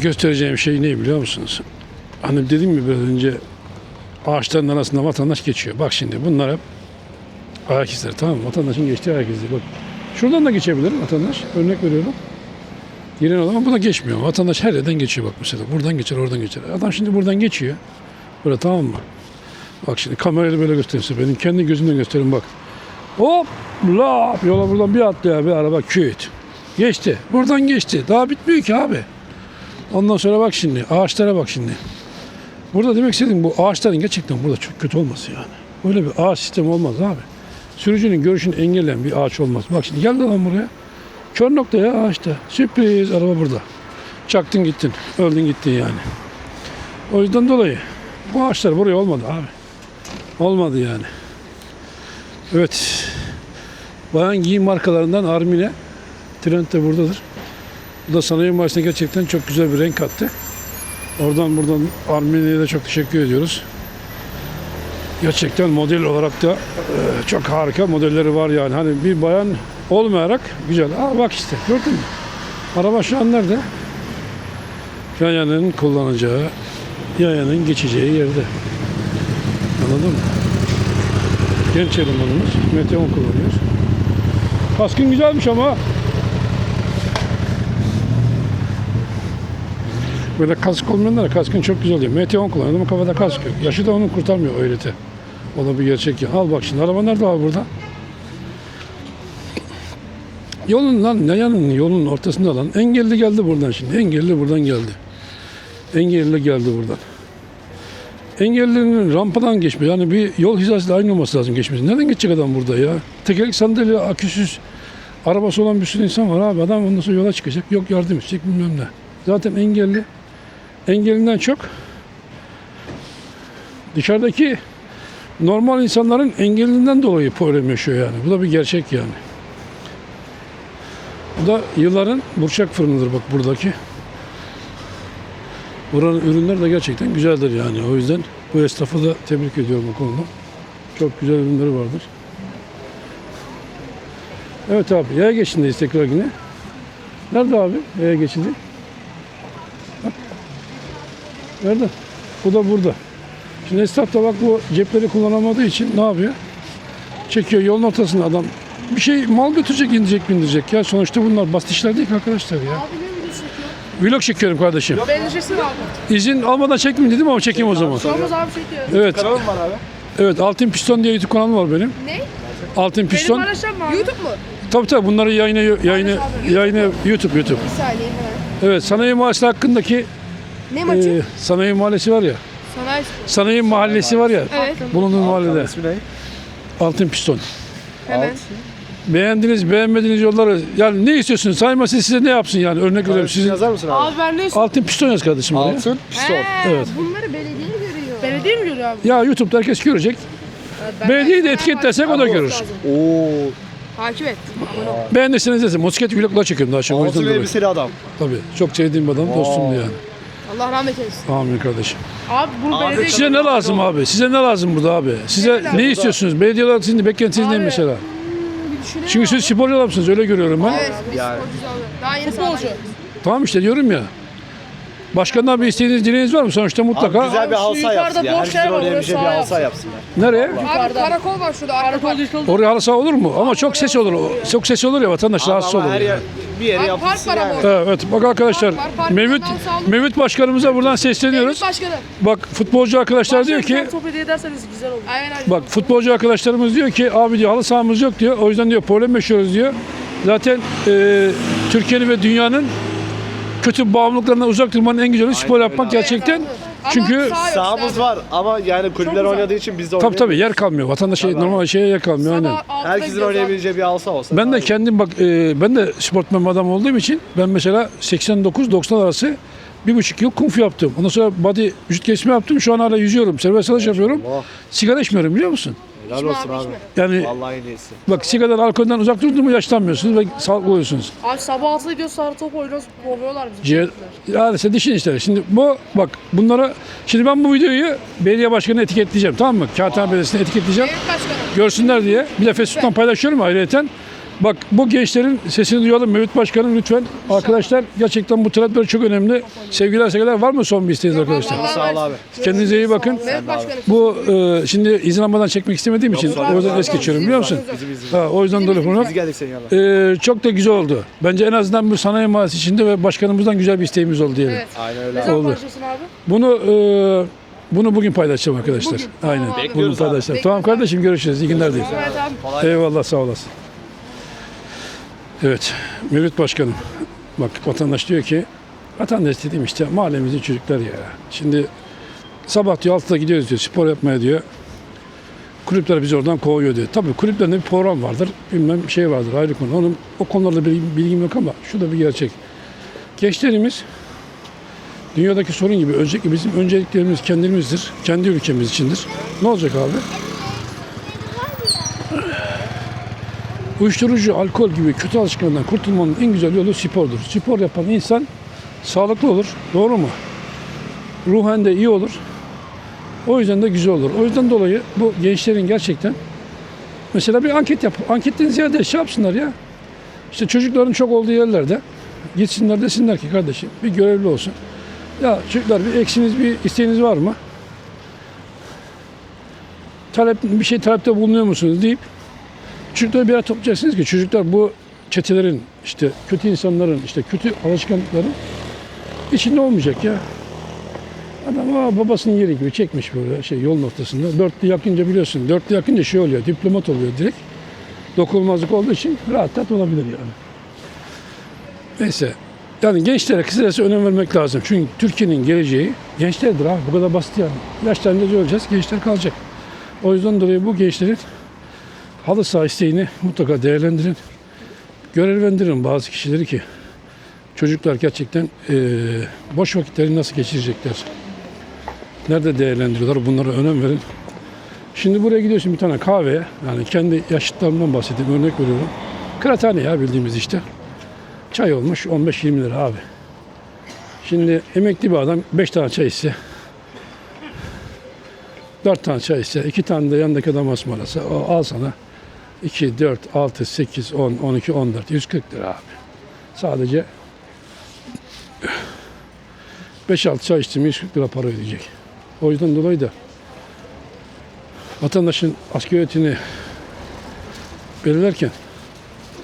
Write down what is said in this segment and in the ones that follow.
Göstereceğim şey ne biliyor musunuz? Hani dedim mi biraz önce ağaçların arasında vatandaş geçiyor. Bak şimdi bunlar hep ayak izleri tamam mı? Vatandaşın geçtiği ayak izleri. Bak şuradan da geçebilir vatandaş. Örnek veriyorum. Giren ama buna geçmiyor. Vatandaş her yerden geçiyor bak mesela. Buradan geçer, oradan geçer. Adam şimdi buradan geçiyor. Böyle tamam mı? Bak şimdi kamerayla böyle göstereyim size. Benim kendi gözümden göstereyim bak. Hop! La! Yola buradan bir atlıyor bir araba küt. Geçti. Buradan geçti. Daha bitmiyor ki abi. Ondan sonra bak şimdi ağaçlara bak şimdi. Burada demek istediğim bu ağaçların gerçekten burada çok kötü olması yani. Böyle bir ağaç sistemi olmaz abi. Sürücünün görüşünü engelleyen bir ağaç olmaz. Bak şimdi geldi lan buraya. Kör noktaya ağaçta. Sürpriz araba burada. Çaktın gittin. Öldün gittin yani. O yüzden dolayı bu ağaçlar buraya olmadı abi. Olmadı yani. Evet. Bayan giyim markalarından Armine. Trend de buradadır. Bu da sanayi maaşına gerçekten çok güzel bir renk kattı. Oradan buradan Armine'ye de çok teşekkür ediyoruz. Gerçekten model olarak da e, çok harika modelleri var yani. Hani bir bayan olmayarak güzel. Aa bak işte gördün mü? Araba şu an nerede? Yayanın kullanacağı, yayanın geçeceği yerde. Anladın mı? Genç elemanımız Meteon kullanıyoruz. Kaskın güzelmiş ama. Böyle kask olmayanlara kaskın çok güzel oluyor. Meteon kullanıyor ama kafada kask yok. Yaşı da onu kurtarmıyor öylete. O da bir gerçek ya. Al bak şimdi araba nerede abi burada? Yolun lan ne yanın yolun ortasında lan. Engelli geldi buradan şimdi. Engelli buradan geldi. Engelli geldi buradan. Engellinin rampadan geçme yani bir yol hizasıyla aynı olması lazım geçmesi. Neden geçecek adam burada ya? Tekerlek sandalye, aküsüz arabası olan bir sürü insan var abi. Adam ondan sonra yola çıkacak. Yok yardım edecek bilmem ne. Zaten engelli. Engellinden çok dışarıdaki normal insanların engelinden dolayı problem yaşıyor yani. Bu da bir gerçek yani. Bu da yılların burçak fırınıdır bak buradaki. Buranın ürünleri de gerçekten güzeldir yani. O yüzden bu esnafı da tebrik ediyorum bu konuda. Çok güzel ürünleri vardır. Evet abi yaya geçindeyiz tekrar yine. Nerede abi yaya geçidi? Bak. Nerede? Bu da burada. Şimdi esnaf da bak bu cepleri kullanamadığı için ne yapıyor? Çekiyor yolun ortasında adam. Bir şey mal götürecek, indirecek, bindirecek ya. Sonuçta bunlar basit işler değil ki arkadaşlar ya. Abi ne videosu çekiyor? Vlog çekiyorum kardeşim. Benzesin abi. İzin almadan çekmeyeyim dedim ama çekeyim o zaman. Sormaz abi çekiyor. Evet. Kanalım var abi. Evet Altın Piston diye YouTube kanalım var benim. Ne? Altın Benim Piston. paylaşacağım mı abi? YouTube mu? Tabii tabii bunları yayını yayını yayını YouTube YouTube. Bir saniye hemen. Evet Sanayi Mahallesi hakkındaki Ne maçı? e, Sanayi Mahallesi var ya. Sanayi. Sanayi Mahallesi var ya. Evet. Bulunduğum mahallede. İsmi ne? Altın Piston. Hemen. Beğendiniz, beğenmediğiniz yolları yani ne istiyorsunuz? Mahallesi size ne yapsın yani? Örnek veriyorum Sizin sizin. yazar mısın abi? Abi ben ne Altın Piston yaz kardeşim buraya. Altın pistol. Evet. Bunları belediye görüyor. Belediye mi görüyor abi? Ya YouTube'da herkes görecek. Belediyeyi de etiketlersek o da görür. Oo. Takip et. Abone ol. Beğendiyseniz desin. Motosiklet vloglar çekiyorum daha çok. O yüzden Altın dolayı. elbiseli adam. Tabii. Çok sevdiğim bir adam. Dostumdu yani. Allah rahmet eylesin. Amin kardeşim. Abi bunu Abi belediye Size ne lazım abi? Size ne lazım burada abi? Size Ne ne istiyorsunuz? Belediye olarak sizin de beklentiniz ne Abi, mesela? Düşünelim Çünkü siz sporcu adamsınız öyle görüyorum ben. Evet. Biz Yani. sporcuyuz abi. Daha yeni futbolcu. Tamam işte diyorum ya. Başkandan bir isteğiniz dileğiniz var mı? Sonuçta mutlaka. Abi güzel bir yukarıda yapsın ya. yer var, oynayabileceği bir halı sağ saha yapsınlar. Nereye? Abi karakol var şurada. Karakol. Oraya halı saha olur mu? Ama çok ses olur. Çok ses olur ya vatandaş rahatsız Ama olur. her yer bir yere Abi yapılsın park var ama yani. Evet bak arkadaşlar Park park Mevlüt. Mevlüt başkanımıza buradan sesleniyoruz. Başkanım. Bak futbolcu arkadaşlar diyor ki hediye ederseniz güzel olur. Aynen abi. Bak futbolcu arkadaşlarımız diyor ki abi diyor halı sahamız yok diyor. O yüzden diyor problem yaşıyoruz diyor. Zaten e, Türkiye'nin ve dünyanın kötü bağımlılıklarından uzak durmanın en güzeli spor yapmak gerçekten. Çünkü sağ yok Sahamız işte. var ama yani kulüpler oynadığı için biz de tabii tabii yer kalmıyor. Vatandaş şey, normal şeye yer kalmıyor aynen. Herkesin oynayabileceği bir halı saha olsa. Ben de kendim bak e, ben de sportmen adam olduğum için ben mesela 89-90 arası bir buçuk yıl kung fu yaptım. Ondan sonra body vücut geliştirme yaptım. Şu an hala yüzüyorum. Serbest dalış yapıyorum. Sigara içmiyorum biliyor musun? Helal İçme olsun abi, abi. Yani Vallahi en iyisi. bak sigaradan alkolden uzak durdun mu yaşlanmıyorsunuz ve sağlıklı oluyorsunuz. Abi sabah 6'da gidiyoruz sarı top oynuyoruz. Kovuyorlar bizi. Ciğer, ya işte dişin işte. Şimdi bu bak bunlara şimdi ben bu videoyu belediye başkanına etiketleyeceğim tamam mı? Kağıthane Belediyesi'ne etiketleyeceğim. Evet başkanım. Görsünler diye. Bir de Facebook'tan paylaşıyorum ayrıyeten. Bak bu gençlerin sesini duyalım. Mevlüt Başkanım lütfen. Arkadaşlar gerçekten bu talepler çok önemli. Sevgiler sevgiler var mı son bir isteğiniz arkadaşlar? Allah Sağ ol abi. Kendinize iyi bakın. Başkanım. Bu e, şimdi izin almadan çekmek istemediğim için o yüzden es geçiyorum biliyor musun? Ha, o yüzden dolayı bunu. Biz geldik senin yanına. E, çok da güzel oldu. Bence en azından bu sanayi mahallesi içinde ve başkanımızdan güzel bir isteğimiz oldu diyelim. Evet. Aynen Ne öyle. zaman Oldu. abi? Bunu e, bunu bugün paylaşacağım arkadaşlar. Bugün. Aynen. Tamam abi. Bunu Bekliyoruz abi. paylaşacağım. Tamam kardeşim görüşürüz. İyi günler diyeyim. Abi. Eyvallah sağ olasın. Evet Mevlüt Başkanım. Bak vatandaş diyor ki vatandaş dediğim işte mahallemizin çocuklar ya. Şimdi sabah diyor 6'da gidiyoruz diyor spor yapmaya diyor. Kulüpler bizi oradan kovuyor diyor. Tabii kulüplerinde bir program vardır. Bilmem şey vardır ayrı konu. Onun, o konularda bilgim, bilgim yok ama şu da bir gerçek. Gençlerimiz dünyadaki sorun gibi öncelikle bizim önceliklerimiz kendimizdir. Kendi ülkemiz içindir. Ne olacak abi? Uyuşturucu, alkol gibi kötü alışkanlıktan kurtulmanın en güzel yolu spordur. Spor yapan insan sağlıklı olur. Doğru mu? Ruhen de iyi olur. O yüzden de güzel olur. O yüzden dolayı bu gençlerin gerçekten mesela bir anket yap. Anketten ziyade şey yapsınlar ya. İşte çocukların çok olduğu yerlerde gitsinler desinler ki kardeşim bir görevli olsun. Ya çocuklar bir eksiniz bir isteğiniz var mı? Talep, bir şey talepte bulunuyor musunuz deyip Çocukları bir yere toplayacaksınız ki çocuklar bu çetelerin, işte kötü insanların, işte kötü alışkanlıkların içinde olmayacak ya. Adam aa, babasının yeri gibi çekmiş böyle şey yol noktasında. Dörtlü yakınca biliyorsun, dörtlü yakınca şey oluyor, diplomat oluyor direkt. Dokunulmazlık olduğu için rahat rahat olabilir yani. Neyse. Yani gençlere kısacası önem vermek lazım. Çünkü Türkiye'nin geleceği gençlerdir abi. Bu kadar basit yani. Yaşlanınca öleceğiz, gençler kalacak. O yüzden dolayı bu gençlerin halı saha isteğini mutlaka değerlendirin. Görevlendirin bazı kişileri ki çocuklar gerçekten eee, boş vakitleri nasıl geçirecekler? Nerede değerlendiriyorlar? Bunlara önem verin. Şimdi buraya gidiyorsun bir tane kahveye. Yani kendi yaşıtlarımdan bahsedeyim. Örnek veriyorum. Kıraathane ya bildiğimiz işte. Çay olmuş 15-20 lira abi. Şimdi emekli bir adam 5 tane çay içse 4 tane çay içse, 2 tane de yanındaki adam ısmarlasa al sana 2, 4, 6, 8, 10, 12, 14, 140 lira abi. Sadece 5-6 çay içtim 140 lira para ödeyecek. O yüzden dolayı da vatandaşın asgari ücretini belirlerken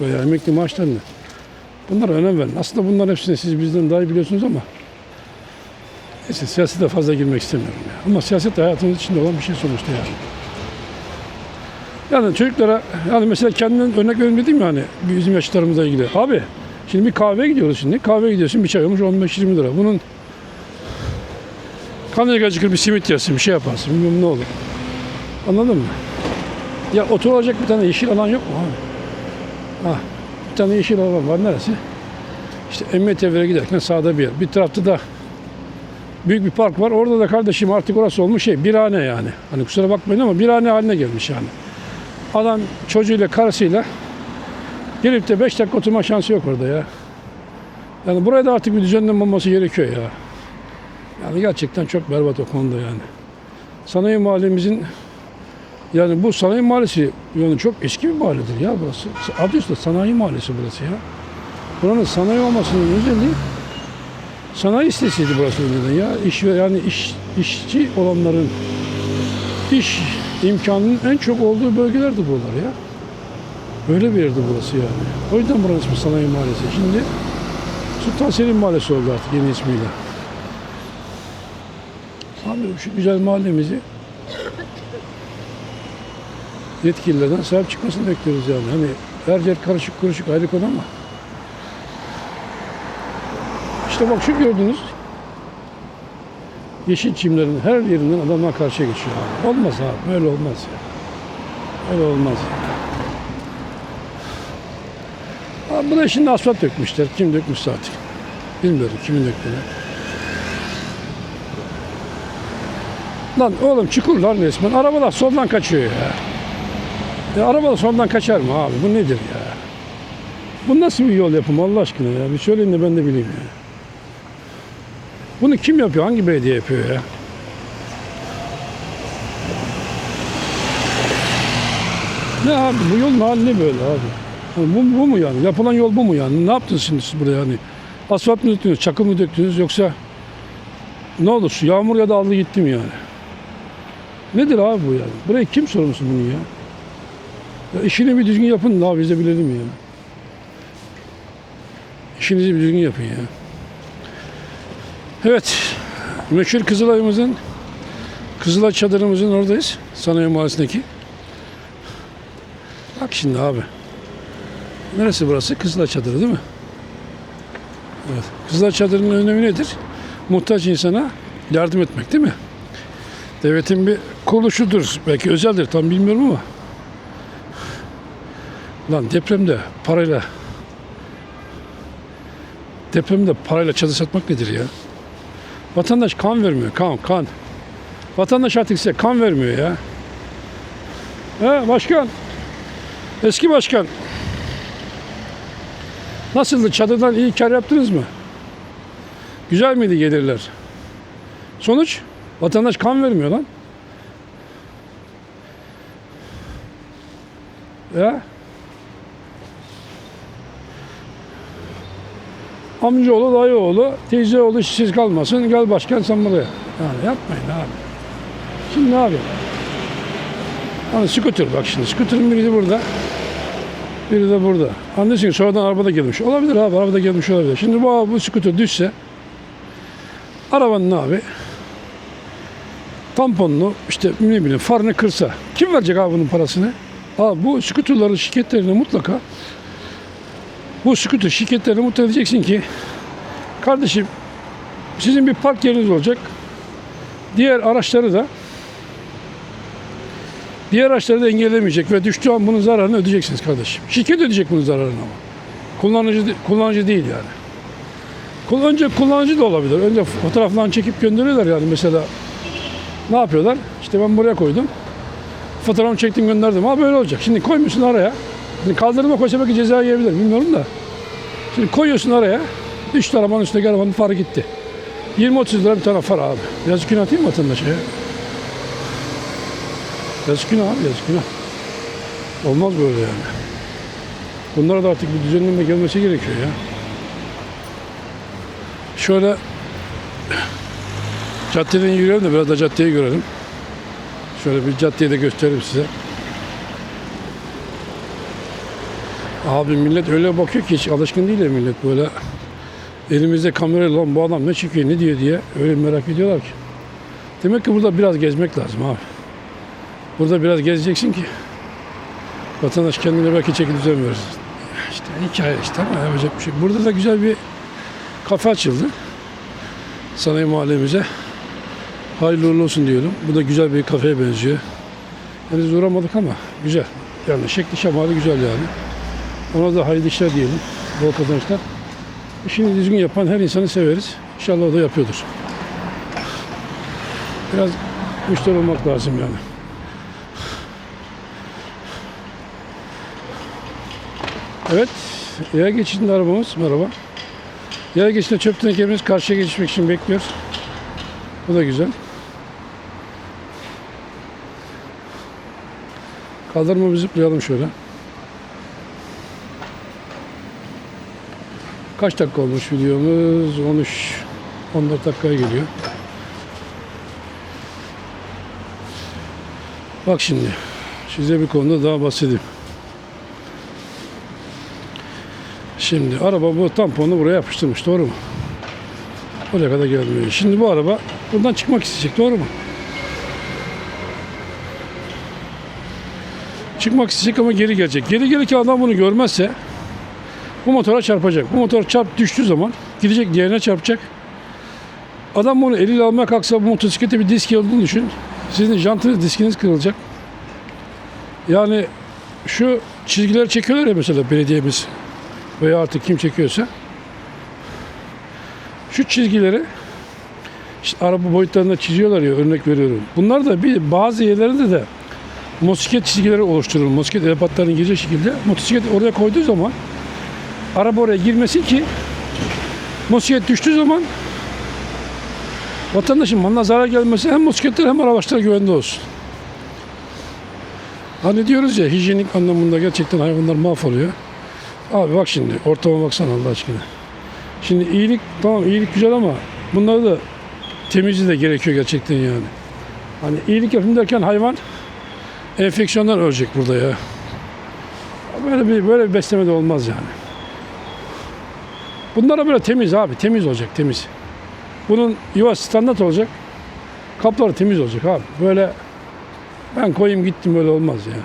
veya emekli maaşlarını bunlara önem verin. Aslında bunların hepsini siz bizden daha iyi biliyorsunuz ama neyse siyasete fazla girmek istemiyorum. Ya. Ama siyaset hayatımız içinde olan bir şey sonuçta yani. Yani çocuklara yani mesela kendinden örnek verin dedim ya hani bizim yaşlarımızla ilgili. Abi şimdi bir kahveye gidiyoruz şimdi. Kahveye gidiyorsun bir çay olmuş 15-20 lira. Bunun kanı acıkır bir simit yersin bir şey yaparsın bilmem ne olur. Anladın mı? Ya oturacak bir tane yeşil alan yok mu abi? Ha, bir tane yeşil alan var neresi? İşte Emniyet Evler'e giderken sağda bir yer. Bir tarafta da büyük bir park var. Orada da kardeşim artık orası olmuş şey birhane yani. Hani kusura bakmayın ama birhane haline gelmiş yani. Adam çocuğuyla karısıyla gelip de 5 dakika oturma şansı yok orada ya. Yani buraya da artık bir düzenleme olması gerekiyor ya. Yani gerçekten çok berbat o konuda yani. Sanayi mahallemizin yani bu sanayi mahallesi yani çok eski bir mahalledir ya burası. Adı üstünde sanayi mahallesi burası ya. Buranın sanayi olmasının özelliği sanayi sitesiydi burası önceden ya. İş yani iş, işçi olanların iş imkanının en çok olduğu bölgelerdi buralar ya. Böyle bir yerdi burası yani. O yüzden buranın ismi Sanayi Mahallesi. Şimdi Sultan Selim Mahallesi oldu artık yeni ismiyle. Abi şu güzel mahallemizi yetkililerden sahip çıkmasını bekliyoruz yani. Hani her yer karışık kuruşuk ayrı konu ama işte bak şu gördüğünüz yeşil çimlerin her yerinden adamlar karşıya geçiyor abi. Olmaz abi, böyle olmaz ya. Öyle olmaz. Abi buraya şimdi asfalt dökmüşler. Kim dökmüşse artık. Bilmiyorum kimin döktüğünü. Lan oğlum çukur lan resmen. Arabalar soldan kaçıyor ya. Ya arabalar soldan kaçar mı abi? Bu nedir ya? Bu nasıl bir yol yapımı Allah aşkına ya? Bir söyleyin de ben de bileyim ya. Bunu kim yapıyor? Hangi belediye yapıyor ya? Ne abi bu yol mahalle böyle abi. Bu, bu mu yani? Yapılan yol bu mu yani? Ne yaptınız şimdi siz burada yani? Asfalt mı döktünüz, çakıl mı döktünüz yoksa ne olur yağmur ya da aldı gitti mi yani? Nedir abi bu yani? Buraya kim sorumlusu bunun ya? ya işini bir düzgün yapın da biz de bilelim ya. İşinizi bir düzgün yapın ya. Evet. Meşhur Kızılay'ımızın Kızılay çadırımızın oradayız. Sanayi Mahallesi'ndeki. Bak şimdi abi. Neresi burası? Kızılay çadırı değil mi? Evet. Kızılay çadırının önemi nedir? Muhtaç insana yardım etmek değil mi? Devletin bir kuruluşudur. Belki özeldir tam bilmiyorum ama. Lan depremde parayla depremde parayla çadır satmak nedir ya? Vatandaş kan vermiyor. Kan, kan. Vatandaş artık size kan vermiyor ya. He başkan. Eski başkan. Nasıldı? Çadırdan iyi kar yaptınız mı? Güzel miydi gelirler? Sonuç? Vatandaş kan vermiyor lan. Ya. Amcaoğlu, dayıoğlu, teyzeoğlu işsiz kalmasın. Gel başkan sen buraya. Yani yapmayın abi. Şimdi ne yapayım? Hani scooter bak şimdi. Scooter'ın biri burada. Biri de burada. Anlıyorsun ki sonradan arabada gelmiş. Olabilir abi arabada gelmiş olabilir. Şimdi bu, bu scooter düşse arabanın abi tamponunu işte ne bileyim farını kırsa kim verecek abi bunun parasını? Abi bu scooterların şirketlerine mutlaka bu scooter şirketlerine mutlaka diyeceksin ki kardeşim sizin bir park yeriniz olacak. Diğer araçları da diğer araçları da engellemeyecek ve düştüğü an bunun zararını ödeyeceksiniz kardeşim. Şirket ödeyecek bunun zararını ama. Kullanıcı, kullanıcı değil yani. Önce kullanıcı da olabilir. Önce fotoğraflarını çekip gönderiyorlar yani mesela. Ne yapıyorlar? İşte ben buraya koydum. Fotoğrafımı çektim gönderdim. Ha böyle olacak. Şimdi koymuyorsun araya. Şimdi kaldırıma koysa belki ceza yiyebilir. Bilmiyorum da. Şimdi koyuyorsun araya. Düştü arabanın üstüne arabanın farı gitti. 20-30 lira bir tane far abi. Yazık günah değil mi vatandaşa ya? Yazık günah abi yazık günah. Olmaz böyle yani. Bunlara da artık bir düzenleme gelmesi gerekiyor ya. Şöyle caddeden yürüyelim de biraz da caddeyi görelim. Şöyle bir caddeyi de göstereyim size. Abi millet öyle bakıyor ki hiç alışkın değil ya millet böyle. Elimizde kamerayla lan bu adam ne çekiyor ne diyor diye öyle merak ediyorlar ki. Demek ki burada biraz gezmek lazım abi. Burada biraz gezeceksin ki vatandaş kendine belki çeki düzen verir. İşte hikaye işte ama yapacak bir şey. Burada da güzel bir kafe açıldı. Sanayi mahallemize. Hayırlı uğurlu olsun diyorum. Bu da güzel bir kafeye benziyor. Henüz uğramadık ama güzel. Yani şekli şemali güzel yani. Ona da hayırlı işler diyelim. Bol kazançlar. İşini düzgün yapan her insanı severiz. İnşallah o da yapıyordur. Biraz müşteri olmak lazım yani. Evet. Yaya geçişinde arabamız. Merhaba. Yaya geçişinde çöp tenekemiz karşıya geçmek için bekliyor. Bu da güzel. Kaldırmamızı zıplayalım şöyle. Kaç dakika olmuş videomuz? 13 14 dakikaya geliyor. Bak şimdi size bir konuda daha bahsedeyim. Şimdi araba bu tamponu buraya yapıştırmış doğru mu? Oraya kadar gelmiyor. Şimdi bu araba buradan çıkmak isteyecek doğru mu? Çıkmak isteyecek ama geri gelecek. Geri gelirken adam bunu görmezse bu motora çarpacak. Bu motor çarp düştüğü zaman gidecek diğerine çarpacak. Adam bunu eliyle almaya kalksa bu motosiklete bir disk olduğunu düşün. Sizin jantınız diskiniz kırılacak. Yani şu çizgileri çekiyorlar ya mesela belediyemiz veya artık kim çekiyorsa şu çizgileri işte araba boyutlarında çiziyorlar ya örnek veriyorum. Bunlar da bir bazı yerlerinde de motosiklet çizgileri oluşturulur. Motosiklet elepatlarına girecek şekilde motosiklet oraya koyduğu zaman araba oraya girmesin ki motosiklet düştüğü zaman vatandaşın malına zarar gelmesi hem motosikletler hem araçlar güvende olsun. Hani diyoruz ya hijyenik anlamında gerçekten hayvanlar mahvoluyor. Abi bak şimdi ortama baksana Allah aşkına. Şimdi iyilik tamam iyilik güzel ama bunları da temizliği de gerekiyor gerçekten yani. Hani iyilik yapayım derken hayvan enfeksiyonlar ölecek burada ya. Böyle bir böyle bir besleme de olmaz yani. Bunlara böyle temiz abi temiz olacak temiz. Bunun yuvası standart olacak. Kapları temiz olacak abi. Böyle ben koyayım gittim böyle olmaz ya.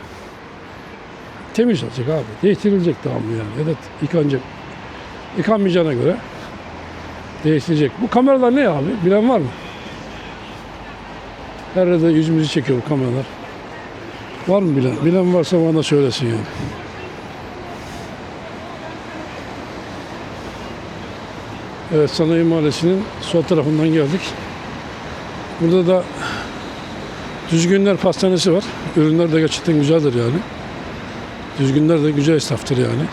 Temiz olacak abi. Değiştirilecek devamlı yani. Ya da yıkanacak. Yıkanmayacağına göre değiştirecek. Bu kameralar ne abi? Bilen var mı? Her yerde yüzümüzü çekiyor bu kameralar. Var mı bilen? Bilen varsa bana söylesin yani. Evet Sanayi Mahallesi'nin sol tarafından geldik. Burada da Düzgünler Pastanesi var. Ürünler de gerçekten güzeldir yani. Düzgünler de güzel esnaftır yani.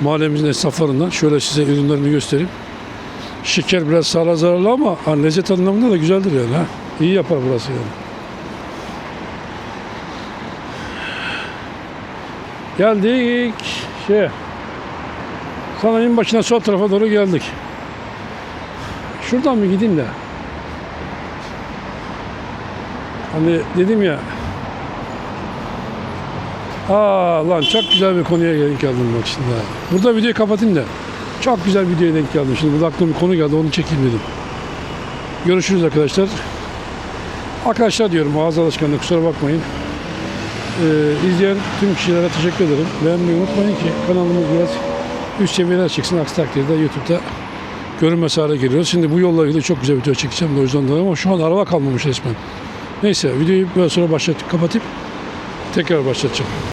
Mahallemizin esnaflarından şöyle size ürünlerini göstereyim. Şeker biraz sağlığa zararlı ama hani lezzet anlamında da güzeldir yani. Ha. İyi yapar burası yani. Geldik şey sanayinin başına sol tarafa doğru geldik. Şuradan mı gideyim de? Hani dedim ya Aa lan çok güzel bir konuya denk geldim bak şimdi. Burada videoyu kapatayım da. Çok güzel bir videoya denk geldim. Şimdi burada aklıma bir konu geldi onu çekeyim dedim. Görüşürüz arkadaşlar. Arkadaşlar diyorum ağız alışkanlığı kusura bakmayın. Ee, izleyen tüm kişilere teşekkür ederim. Beğenmeyi unutmayın ki kanalımız biraz üst seviyeler çıksın. Aksi takdirde YouTube'da görünmez hale geliyoruz. Şimdi bu yolla ilgili çok güzel video çekeceğim de o yüzden dolayı ama şu an araba kalmamış resmen. Neyse videoyu böyle sonra başlatıp kapatıp tekrar başlatacağım.